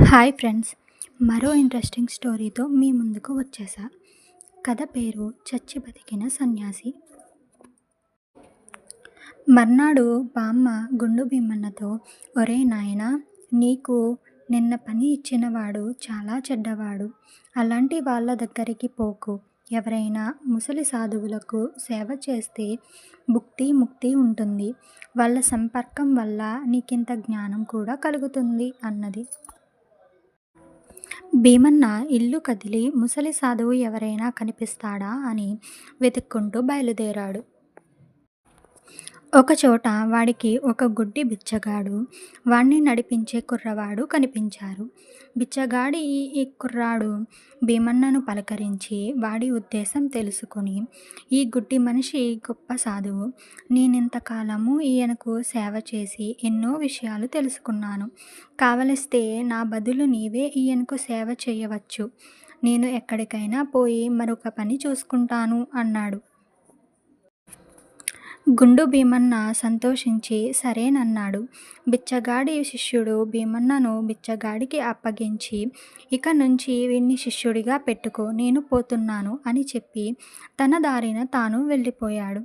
Hi friends. మరో interesting స్టోరీతో మీ ముందుకు వచ్చేసా. కథ పేరు చచ్చి బతికిన సన్యాసి. మర్నాడు బామ్మ గుండు భీమన్నతో ఒరే నాయనా నీకు నిన్న పని ఇచ్చినవాడు చాలా చెడ్డవాడు. అలాంటి వాళ్ళ దగ్గరికి పోకు. ఎవరైనా ముసలి సాధువులకు సేవ చేస్తే భుక్తి ముక్తి ఉంటుంది. వాళ్ళ సంపర్కం వల్ల నీకింత జ్ఞానం కూడా కలుగుతుంది అన్నది. భీమన్న ఇల్లు కదిలి ముసలి సాధువు ఎవరైనా కనిపిస్తాడా అని వెతుక్కుంటూ బయలుదేరాడు. ఒకచోట వాడికి ఒక గుడ్డి బిచ్చగాడు. వాణ్ణి నడిపించే కుర్రవాడు కనిపించారు. బిచ్చగాడి ఈ కుర్రాడు భీమన్నను పలకరించి వాడి ఉద్దేశం తెలుసుకొని ఈ గుడ్డి మనిషి గొప్ప సాధువు. నేనింతకాలము ఈయనకు సేవ చేసి ఎన్నో విషయాలు తెలుసుకున్నాను. కావలిస్తే నా బదులు నీవే ఈయనకు సేవ చేయవచ్చు. నేను ఎక్కడికైనా పోయి మరొక పని చూసుకుంటాను అన్నాడు. గుండు భీమన్న సంతోషించి సరేనన్నాడు. బిచ్చగాడి శిష్యుడు భీమన్నను బిచ్చగాడికి అప్పగించి ఇక నుంచి వీణ్ణి శిష్యుడిగా పెట్టుకో నేను పోతున్నాను అని చెప్పి తన దారిన తాను వెళ్ళిపోయాడు.